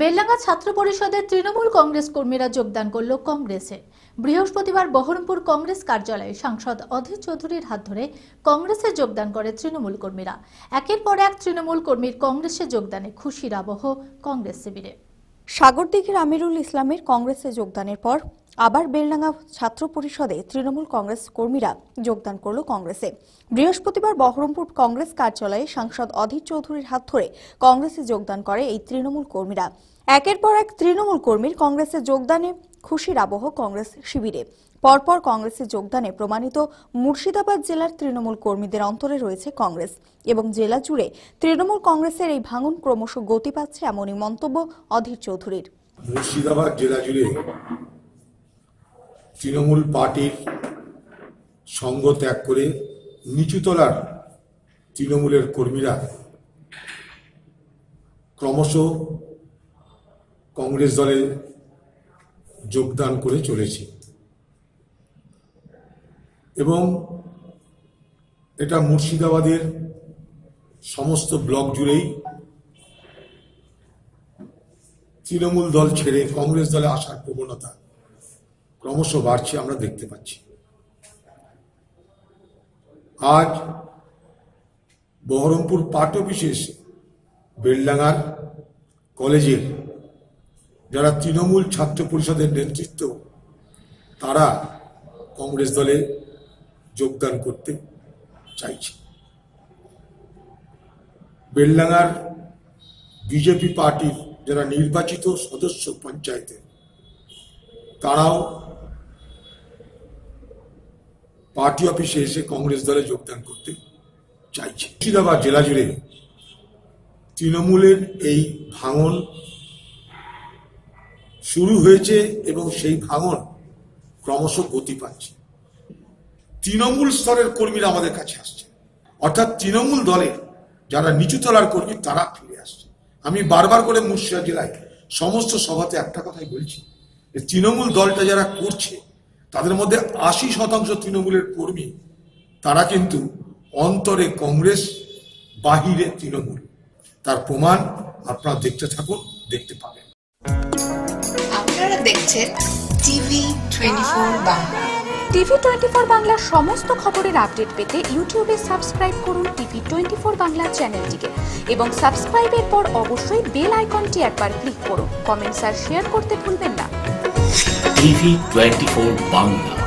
বেলডাঙ্গা ছাত্র পরিষদের তৃণমূল কংগ্রেস কর্মীরা যোগদান করল কংগ্রেসে। বৃহস্পতিবার বহরমপুর কংগ্রেস কার্যালয়ে সাংসদ অধীর চৌধুরীর হাত ধরে কংগ্রেসে যোগদান করে তৃণমূল কর্মীরা। একের পর এক তৃণমূল কর্মীর কংগ্রেসে যোগদানে খুশির আবহ কংগ্রেস শিবিরে। সাগরদিঘির আমিরুল ইসলামের কংগ্রেসে যোগদানের পর আবার বেলডাঙ্গা ছাত্র পরিষদে তৃণমূল কংগ্রেস কর্মীরা যোগদান করল কংগ্রেসে। বৃহস্পতিবার বহরমপুর কংগ্রেস কার্যালয়ে সাংসদ অধীর চৌধুরীর হাত ধরে কংগ্রেসে যোগদান করে এই তৃণমূল কর্মীরা। একের পর এক তৃণমূল কর্মীর কংগ্রেসে যোগদানে খুশির আবহ কংগ্রেস শিবিরে। পরপর কংগ্রেসে যোগদানে প্রমাণিত মুর্শিদাবাদ জেলার তৃণমূল কর্মীদের অন্তরে রয়েছে কংগ্রেস এবং জেলা জুড়ে তৃণমূল কংগ্রেসের এই ভাঙন ক্রমশ গতি পাচ্ছে এমনই মন্তব্য অধীর চৌধুরীর। মুর্শিদাবাদ জেলা জুড়ে তৃণমূল পার্টির সঙ্গ ত্যাগ করে নিচুতলার তৃণমূলের কর্মীরা ক্রমশ কংগ্রেস দলে যোগদান করে চলেছে। এবং এটা মুর্শিদাবাদের সমস্ত ব্লক জুড়েই তৃণমূল দল ছেড়ে কংগ্রেস দলে আসার প্রবণতা ক্রমশ বাড়ছে, আমরা দেখতে পাচ্ছি। আজ বহরমপুর পাঠ বিশেষ বেলডাঙ্গার কলেজের যারা তৃণমূল ছাত্র পরিষদের নেতৃত্ব, তারা কংগ্রেস দলে যোগদান করতে চাইছে। বেলডাঙ্গার বিজেপি পার্টির যারা নির্বাচিত সদস্য পঞ্চায়েতের, তারাও পার্টি অফিসে এসে কংগ্রেস দলে যোগদান করতে চাইছে। মুর্শিদাবাদ জেলা জুড়ে তৃণমূলের এই ভাঙন শুরু হয়েছে এবং সেই ভাঙন ক্রমশ গতি পাচ্ছে। তৃণমূল স্তরের কর্মীরা আমাদের কাছে আসছে। অর্থাৎ তৃণমূল দলের যারা নিচু তলার কর্মী, তারা ফিরে আসছে। আমি বারবার করে মুর্শিদাবাদ জেলায় সমস্ত সভাতে একটা কথাই বলছি যে, তৃণমূল দলটা যারা করছে তাদের মধ্যে আশি শতাংশ তৃণমূলের কর্মী। তারা কিন্তু অন্তরে কংগ্রেস বাহিরে তৃণমূল। তার প্রমাণ আপনারা দেখতে থাকুন দেখতে পাবেন। আপনারা দেখছেন TV twenty four Bangla. TV twenty four বাংলার সমস্ত খবরের আপডেট পেতে ইউটিউবে সাবস্ক্রাইব করুন টিভি টোয়েন্টি ফোর বাংলা চ্যানেলটিকে এবং সাবস্ক্রাইবের পর অবশ্যই বেল আইকনটি একবার ক্লিক করুন। কমেন্টস আর শেয়ার করতে ভুলবেন না। TV twenty four Bangla